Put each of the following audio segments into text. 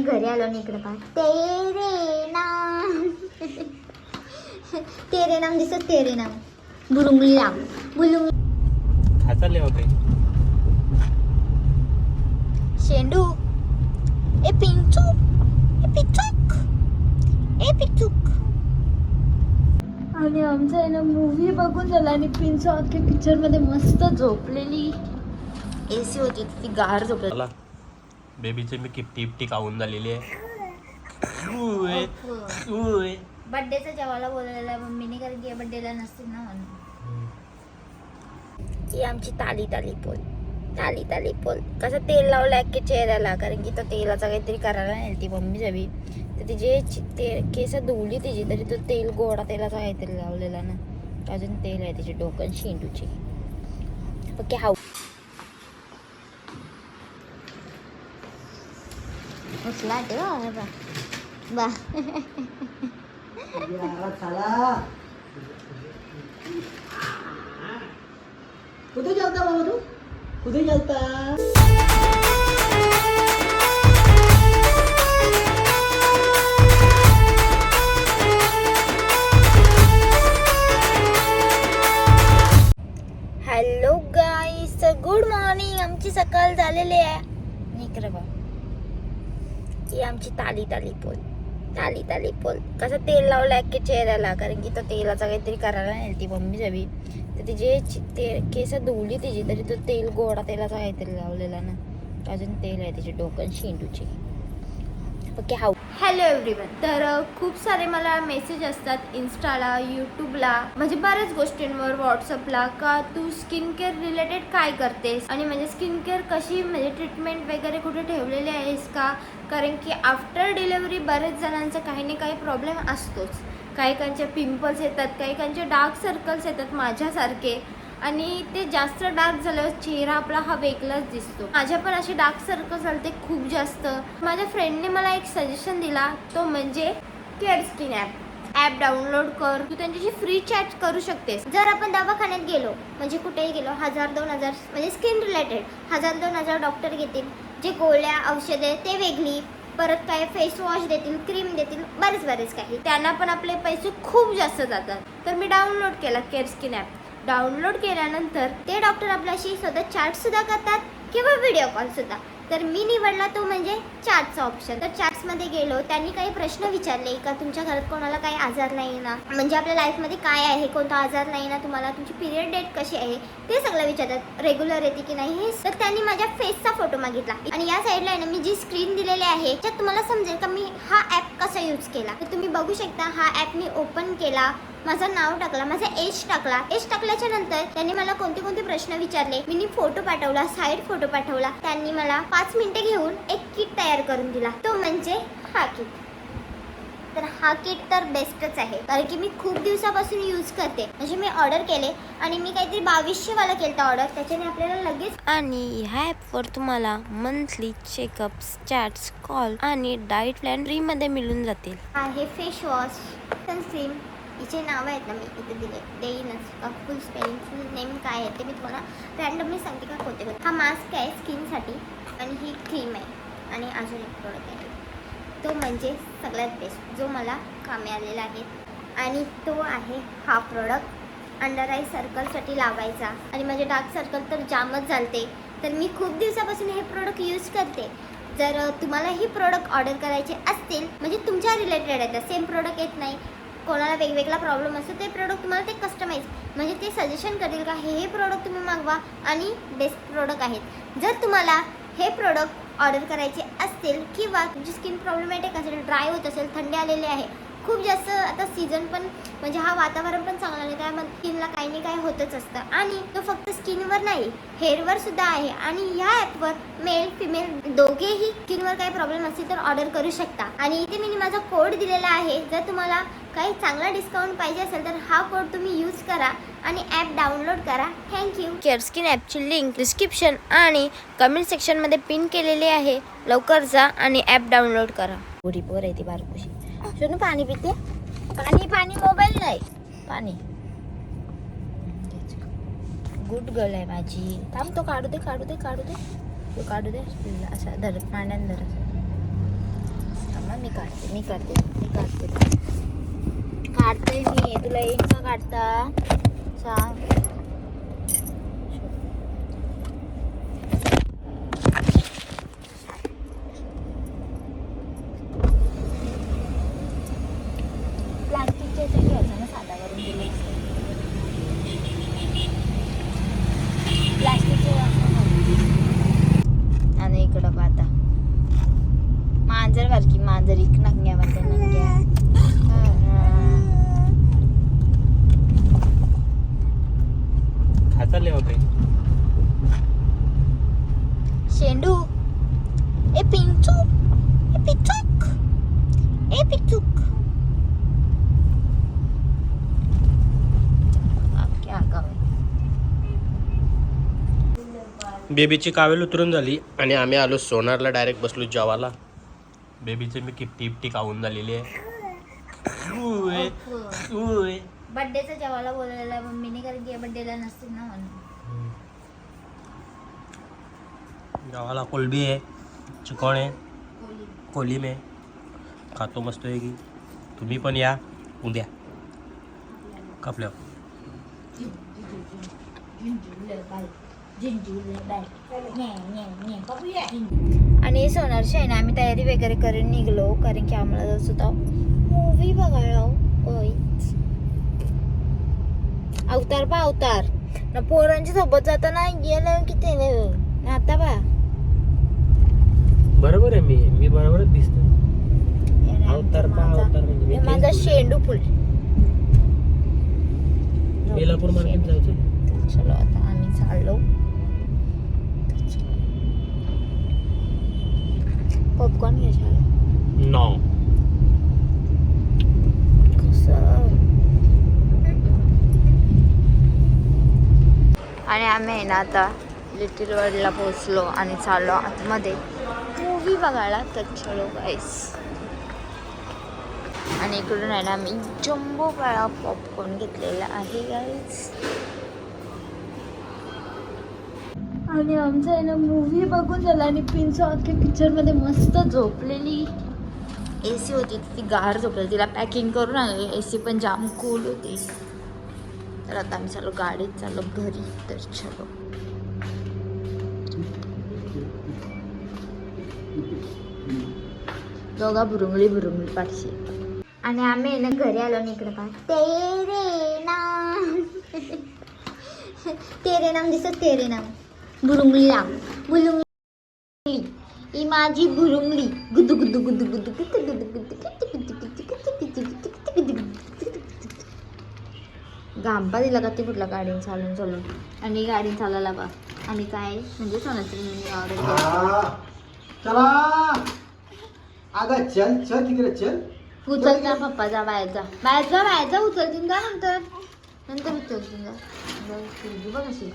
घरी आलो आणि इकडे पहा. तेरे नाम. तेरे नाम दिसत तेरे नाम. बुरुंगली नाम बुलुंगली खाता ले होते शेंडू. ए पिंचू. ए पिचूक. ए पिचूक. आणि आमचं आहे ना मूवी बघून झाला आणि पिंचू अख्ख्या पिक्चरमध्ये मस्त झोपलेली. एसी होती ती गार झोपलेली. बेबीचे मी किपटी इपटी खाऊन झालेली आहे. बर्थडेचा जेवायला बोलवलेला मम्मीने कारण की बर्थडेला नसतील ना म्हणून. ही आमची ताली ताली पोल. ताली ताली पोल. कसं तेल लावलं की चेहऱ्याला? कारण की तो तेलाचा काहीतरी करायला नाही ती मम्मी जावी तर तिचे ते केस धुवली तिची तरी तो तेल गोडा तेलाचा काहीतरी लावलेला ना. अजून तेल आहे तिचे डोकं शेंडूचे. ओके हाऊ बा बा कुठे चालता बाबा तू कुठे चालता हॅलो गाईस गुड मॉर्निंग आमची सकाळ झालेली आहे. इकडे बा ती आमची ताली ताली पोल. ताली ताली पोल. कसं तेल लावलं की चेहऱ्याला कारण की तो तेलाचा काहीतरी करायला नाही ती मम्मी जावी तर तिचे चि- ते केस धुवली तिची तरी तो तेल गोडा तेलाचा काहीतरी लावलेला ना. अजून तेल आहे तिचे डोकं शेंडूचे. ओके हाऊ हॅलो एव्हरीवन तर खूप सारे मला मेसेज असतात इन्स्टाला यूट्यूबला म्हणजे बऱ्याच गोष्टींवर व्हॉट्सअपला का तू स्किन केअर रिलेटेड काय करतेस? आणि म्हणजे स्किन केअर कशी म्हणजे ट्रीटमेंट वगैरे कुठे ठेवलेली आहेस का? कारण की आफ्टर डिलेवरी बऱ्याच जणांचा काही ना काही प्रॉब्लेम असतोच. काही काहींचे पिंपल्स येतात काही काहींचे डार्क सर्कल्स येतात माझ्यासारखे. आणि ते जास्त डार्क झाल्यावर चेहरा आपला हा वेगळाच दिसतो. माझ्या पण असे डार्क सर्कल झाले खूप जास्त. माझ्या फ्रेंडने मला एक सजेशन दिला तो म्हणजे care skin app app download कर. तू त्यांच्याशी फ्री चॅट करू शकतेस. जर आपण दवाखान्यात गेलो म्हणजे कुठेही गेलो हजार दोन हजार म्हणजे स्किन रिलेटेड हजार दोन हजार डॉक्टर घेतील. जे गोळ्या औषधे ते वेगळी. परत काय फेस वॉश देतील क्रीम देतील बरेच बरेच काही. त्यांना पण आपले पैसे खूप जास्त जातात. तर मी डाउनलोड केला केअर स्किन ॲप डाउनलोड केल्यानंतर ते डॉक्टर आपल्याशी स्वतः चॅट सुद्धा करतात किंवा व्हिडिओ कॉल सुद्धा. तर मी निवडला तो म्हणजे चॅटचा ऑप्शन तर चॅट्समध्ये गेलो त्यांनी काही प्रश्न विचारले का तुमच्या घरात कोणाला काही आजार नाही ना? म्हणजे आपल्या लाईफमध्ये काय आहे? कोणता आजार नाही ना? तुम्हाला तुमची पिरियड डेट कशी आहे? ते सगळं विचारतात. रेग्युलर येते की नाही? हे तर त्यांनी माझ्या फेसचा फोटो मागितला. आणि या साईडला आहे ना मी जी स्क्रीन दिलेली आहे त्यात तुम्हाला समजेल का मी हा ॲप कसा यूज केला? तर तुम्ही बघू शकता हा ॲप मी ओपन केला. माझं नाव टाकला माझा एज टाकला. एज टाकल्याच्या नंतर त्यांनी मला कोणते कोणते प्रश्न विचारले? मी फोटो पाठवला साईड फोटो पाठवला. त्यांनी मला पाच मिनिटे घेऊन एक किट तयार करून दिला. तो म्हणजे हा किट तर हा किट तर बेस्टच आहे. कारण की मी खूप दिवसापासून यूज करते. म्हणजे मी ऑर्डर केले आणि मी काहीतरी बावीसशे वाला केलं ऑर्डर त्याच्याने आपल्याला लगेच आणि ह्या ॲपवर तुम्हाला मंथली चेकअप्स चॅट्स कॉल आणि डाएट प्लॅन फ्रीमध्ये मिळून जातील. आहे फेस वॉश सनस्क्रीम हिचे नाव आहेत ना मी इथे दिले. देईनच फुल स्पेलिंगचं नेम काय आहे ते मी तुम्हाला रॅन्डमली सांगते का कोणते कोणते हा मास्क आहे स्किनसाठी आणि ही क्रीम आहे. आणि अजून एक प्रोडक्ट आहे. तो म्हणजे सगळ्यात बेस्ट जो मला कामी आलेला आहे. आणि तो आहे हा प्रोडक्ट अंडर आय सर्कलसाठी लावायचा. आणि माझे डार्क सर्कल तर जामच झालते. तर मी खूप दिवसापासून हे प्रोडक्ट यूज करते. जर तुम्हाला ही प्रोडक्ट ऑर्डर करायचे असतील म्हणजे तुमच्या रिलेटेड आहेत सेम प्रोडक्ट येत नाही. कोणाला वेगवेगळा प्रॉब्लेम असतो ते प्रोडक्ट तुम्हाला ते कस्टमाइज म्हणजे ते सजेशन करेल का हे हे प्रोडक्ट तुम्ही मागवा आणि बेस्ट प्रोडक्ट आहेत. जर तुम्हाला हे प्रोडक्ट ऑर्डर करायचे असतील किंवा तुमची स्किन प्रॉब्लेमॅटिक असेल ड्राय होत असेल थंडी आलेली आहे खूप जास्त आता सीझन पण म्हणजे हा वातावरण पण चांगला नाही त्यामुळे स्किनला काही नाही काही होतच असतं. आणि तो फक्त स्किनवर नाही हेअरवर सुद्धा आहे. आणि ह्या ॲपवर मेल फिमेल दोघेही स्किनवर काही प्रॉब्लेम असतील तर ऑर्डर करू शकता. आणि इथे मी माझा कोड दिलेला आहे. जर तुम्हाला काही चांगला डिस्काउंट पाहिजे असेल तर हा कोड तुम्ही यूज करा आणि ॲप डाउनलोड करा. थँक्यू केअर स्किन ॲपची लिंक डिस्क्रिप्शन आणि कमेंट सेक्शनमध्ये पिन केलेली आहे. लवकर जा आणि ॲप डाउनलोड करा. पुरी पोर आहे ती बारकुशी. शोनू पाणी पिते? पाणी पाणी मोबाईल नाही. पाणी. गुड गर्ल आहे माझी. थांब तो काढू दे काढू दे काढू दे. तो काढू दे. असा धर पाण्यात धर मी काढते मी करते मी काढते. काढते मी. तुला एक का काढता? सांग. ಮಾದರಿಗೆ ನಂಗೆ ಮತ್ತೆ ನನಗೆ हाताले होते शेंडू ए पिंचू ए पिचूक ए पिचूक बेबीची कावेल उतरून झाली आणि आम्ही आलो सोनारला डायरेक्ट बसलो जेवाला बेबीचे मी किपटी इपटी खाऊन झालेली आहे. बड्डेचा जेवायला बोलवलेला मम्मीने कारण की बड्डेला नसतील ना म्हणून जेवायला कोलबी आहे चिकण आहे कोलीम आहे खातो मस्त आहे की तुम्ही पण या उद्या कापल्या आणि सोनारशी आहे ना आम्ही तयारी वगैरे करून निघलो कारण की आम्हाला जायचं होता मूवी बघायला. अवतार पा अवतार. ना पोरांच्या सोबत जाताना गेलं की ते आता बा बरोबर आहे मी मी बरोबरच दिसतो अवतार माझा- अवतार म्हणजे मी माझा शेंडू फुल. बेलापूर मार्केट जायचं चलो आता आम्ही चाललो. पॉपकॉर्न घ्यायला नो आणि आम्ही आहे ना आता लिटिल वर्ल्डला पोहोचलो आणि चाललो आतमध्ये. मूवी बघायला तर चलो गाईस आणि इकडून आहे ना मी जम्बो काळा पॉपकॉर्न घेतलेला आहे गाईस आणि आमचं आहे ना मूवी बघून झाला आणि पिंचो अख्ख्या पिक्चरमध्ये मस्त झोपलेली. ए सी होती ती गार झोपलेली. तिला पॅकिंग करून आणली. ए सी पण जाम कूल होती. तर आता आम्ही चालू गाडीत चाललो घरी. तर चलो. दोघा भुरुंगळी भुरुंगळी पाठशी आणि आम्ही आहे ना घरी आलो आणि इकडे काय तेरे नाम. तेरे नाम दिसत तेरे नाम. भुरुंगला बुरुंगली ही माझी भुरुंगली गुदु गुदु गुदु गुदु गुदु गुदु गांबा दिला का ते कुठला गाडी चालून चालून आणि गाडीन चालायला बा आणि काय म्हणजे सोनाचं उचल जा पप्पा जा बाहेर जा बाहेर जा बाहेर जा उचलतील का नंतर नंतर उचलतील जा बघ अशी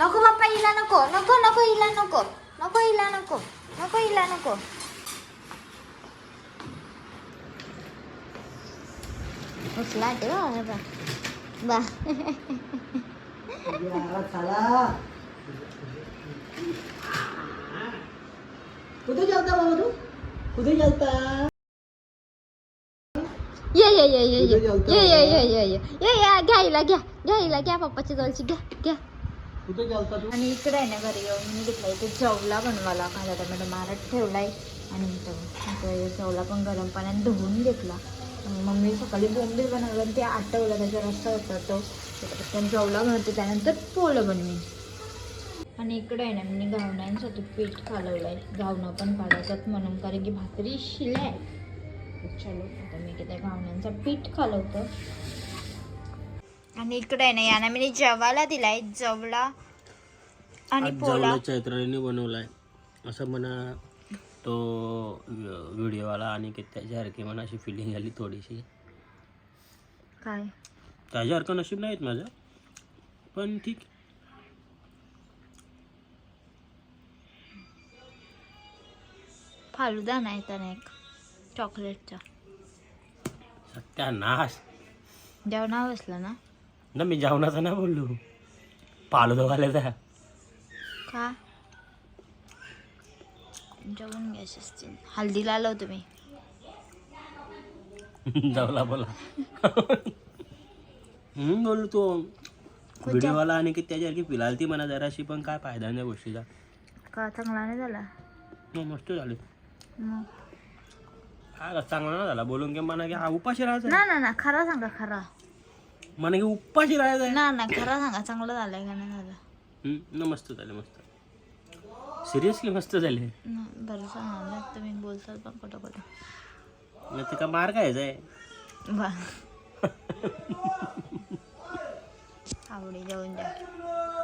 नको पप्पा हिला नको नको नको हिला नको नको हिला नको नको हिला नको उचला ते बा बा बा या, चला कुठे चालता बाबा तू कुठे चालता ये ये ये ये ये कुठे चालता ये ये बाबा? ये ये ये ये ये घ्या हिला घ्या घ्या हिला घ्या पप्पाच्या जवळची घ्या घ्या कुठे गेलता तू? आणि इकडे आहे ना घरी येऊन मी घेतला इथे चवला बनवाला कांदा मॅडम मारत ठेवलाय. आणि इथं इथं पण गरम पाण्यात धुवून घेतला. मम्मी सकाळी बोंबील बनवलं आणि ते आटवलं त्याचा रस्ता होता तो. त्याच्यात जवला बनवते त्यानंतर पोळं बनवी आणि इकडे आहे ना मी गावण्यांसाठी पीठ खालवलं आहे गावणं पण काढायच्यात म्हणून कारण की भाकरी शिलाय. चलो आता मी किती घावण्यांचं पीठ कालवतं. आणि इकडे आहे ना याना मी जेवायला दिलाय जवला आणि पोला चैत्राने बनवलाय. असं म्हणा तो व्हिडिओवाला आणि की त्याच्यासारखी म्हणा अशी फिलिंग आली थोडीशी. काय? त्याच्यासारखं नशीब नाहीत माझं पण ठीक. फालुदा नाही तर एक चॉकलेटचा सत्यानाश. जेवणा बसलं ना? ना मी जेवणाचं ना बोललो. पालो वाल्याचा का? जेवून घ्या शिस्तीन. हल्दीला आलो तुम्ही जाऊला बोला. हम्म बोललो तो. व्हिडिओवाला आणि की त्याच्यासारखी फिलहाल ती म्हणा जराशी पण काय फायदा नाही गोष्टीचा. का? चांगला नाही झाला? मग मस्त झाले. मग? हा चांगला नाही झाला. बोलून की म्हणा की हा उपाशी राहायचा. ना ना ना खरा सांगा खरा. की उपाशी राहायचा. ना ना खरा सांगा चांगलं झालंय का नाही झालं? हम्म, न मस्त झाले मस्त. सिरियसली मस्त झाले. ना, बरं सांगा तुम्ही बोलताल पण कुठं कुठं मग ते का मार खायचा आहे वा आवडी जेवून द्या.